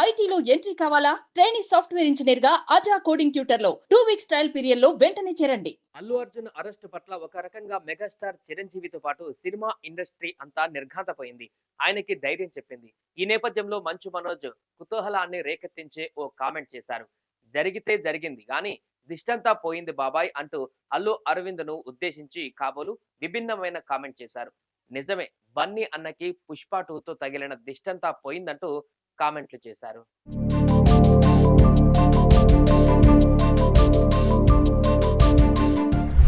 ఐటీలో ఎంట్రీ కావాలా? Training software ఇంజనీర్గా అజా కోడింగ్ ట్యూటర్లో టూ వీక్స్ ట్రయల్ పీరియడ్లో వెంటనే చేరండి. అల్లు అర్జున్ అరెస్టు పట్ల ఒక రకంగా మెగాస్టార్ చిరంజీవితో పాటు సినిమా ఇండస్ట్రీ అంతా నిర్ఘాంతపోయింది. ఆయనకి ధైర్యం చెప్పింది. ఈ నేపథ్యంలో మంచు మనోజ్ కుతూహలాన్ని రేకెత్తించే ఓ కామెంట్ చేశారు. జరిగితే జరిగింది కానీ దిష్టంతా పోయింది బాబాయ్ అంటూ అల్లు అరవింద్ను ఉద్దేశించి కాబోలు విభిన్నమైన కామెంట్ చేశారు. నిజమే బన్నీ అన్నకి పుష్ప టూతో తగిలిన దిష్టంతా పోయిందంటూ కామెంట్లు చేశారు.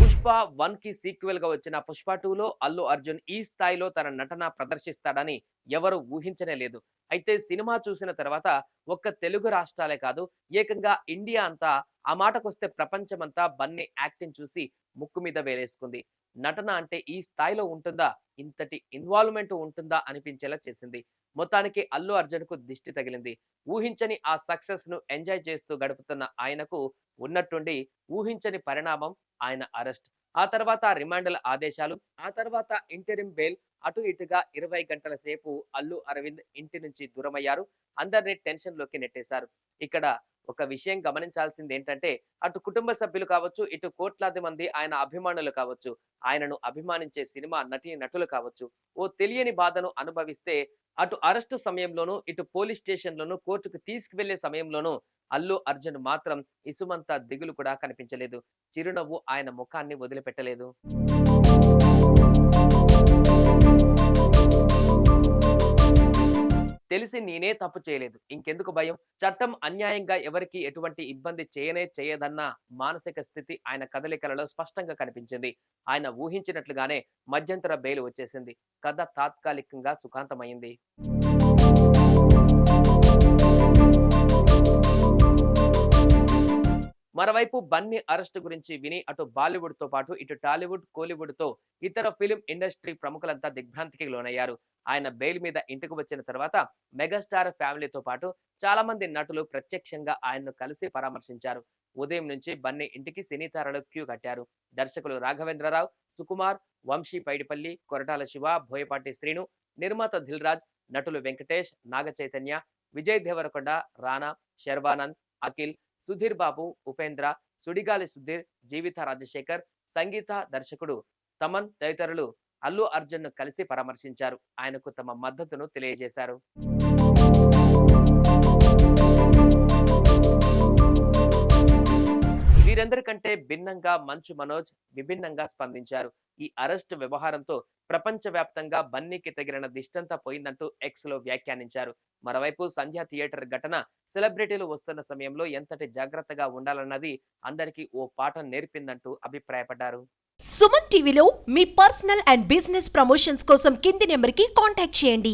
పుష్ప వన్కి సీక్వెల్గా వచ్చిన పుష్ప టూలో అల్లు అర్జున్ ఈ స్థాయిలో తన నటన ప్రదర్శిస్తాడని ఎవరు ఊహించనే లేదు. అయితే సినిమా చూసిన తర్వాత ఒక్క తెలుగు రాష్ట్రాలే కాదు ఏకంగా ఇండియా అంతా ఆ మాటకొస్తే ప్రపంచమంతా బన్నీ యాక్టింగ్ చూసి ముక్కు మీద వేలేసుకుంది. నటన అంటే ఈ స్థాయిలో ఉంటుందా? ఇంతటి ఇన్వాల్వ్మెంట్ ఉంటుందా? అనిపించేలా చేసింది. మొత్తానికి అల్లు అర్జున్కు దిష్టి తగిలింది. ఊహించని ఆ సక్సెస్ను ఎంజాయ్ చేస్తూ గడుపుతున్న ఆయనకు ఉన్నట్టుండి ఊహించని పరిణామం ఆయన అరెస్ట్. ఆ తర్వాత రిమాండ్ల ఆదేశాలు ఆ తర్వాత ఇంటరిం బెయిల్ అటు ఇటుగా ఇరవై గంటల సేపు అల్లు అరవింద్ ఇంటి నుంచి దూరమయ్యారు. అందరినీ టెన్షన్లోకి నెట్టేశారు. ఇక్కడ ఒక విషయం గమనించాల్సింది ఏంటంటే అటు కుటుంబ సభ్యులు కావచ్చు ఇటు కోట్లాది మంది ఆయన అభిమానులు కావచ్చు ఆయనను అభిమానించే సినిమా నటి నటులు కావచ్చు ఓ తెలియని బాధను అనుభవిస్తే అటు అరెస్టు సమయంలోనూ ఇటు పోలీస్ స్టేషన్లోనూ కోర్టుకు తీసుకువెళ్ళే సమయంలోనూ అల్లు అర్జున్ మాత్రం ఇసుమంత దిగులు కూడా కనిపించలేదు. చిరునవ్వు ఆయన ముఖాన్ని వదిలిపెట్టలేదు. తెలిసి నేనే తప్పు చేయలేదు. ఇంకెందుకు భయం? చట్టం అన్యాయంగా ఎవరికి ఎటువంటి ఇబ్బంది చేయనే చేయదన్న మానసిక స్థితి ఆయన కదలికలలో స్పష్టంగా కనిపించింది. ఆయన ఊహించినట్లుగానే మధ్యంతర బెయిల్ వచ్చేసింది. కథ తాత్కాలికంగా సుఖాంతమైంది మరోవైపు బన్నీ అరెస్ట్ గురించి విని అటు బాలీవుడ్తో పాటు ఇటు టాలీవుడ్ కోలీవుడ్తో ఇతర ఫిలిం ఇండస్ట్రీ ప్రముఖులంతా దిగ్భ్రాంతికి లోనయ్యారు. ఆయన బెయిల్ మీద ఇంటికి వచ్చిన తర్వాత మెగాస్టార్ ఫ్యామిలీతో పాటు చాలా మంది నటులు ప్రత్యక్షంగా ఆయన్ను కలిసి పరామర్శించారు. ఉదయం నుంచి బన్నీ ఇంటికి సినీ తారలు క్యూ కట్టారు. దర్శకులు రాఘవేంద్రరావు సుకుమార్ వంశీ పైడిపల్లి కొరటాల శివ భోయపాటి శ్రీను నిర్మాత దిల్రాజ్ నటులు వెంకటేష్ నాగ చైతన్య విజయ్ దేవరకొండ రానా శర్వానంద్ అఖిల్ సుధీర్ బాబు ఉపేంద్ర సుడిగాలి సుధీర్ జీవిత రాజశేఖర్ సంగీత దర్శకుడు తమన్ తదితరులు అల్లు అర్జున్ను కలిసి పరామర్శించారు. ఆయనకు తమ మద్దతును తెలియజేశారు. వీరందరికంటే భిన్నంగా మంచు మనోజ్ విభిన్నంగా స్పందించారు. ఈ అరెస్ట్ వ్యవహారంతో ప్రపంచవ్యాప్తంగా బన్నీకి తగిలిన దిష్టంతా పోయిందంటూ ఎక్స్లో వ్యాఖ్యానించారు. మరోవైపు సంధ్యా థియేటర్ ఘటన సెలబ్రిటీలు వస్తున్న సమయంలో ఎంతటి జాగ్రత్తగా ఉండాలన్నది అందరికీ ఓ పాఠం నేర్పిందంటూ అభిప్రాయపడ్డారు. సుమన్ టీవీలో మీ పర్సనల్ అండ్ బిజినెస్ ప్రమోషన్స్ కోసం కింది నెంబర్కి కాంటాక్ట్ చేయండి.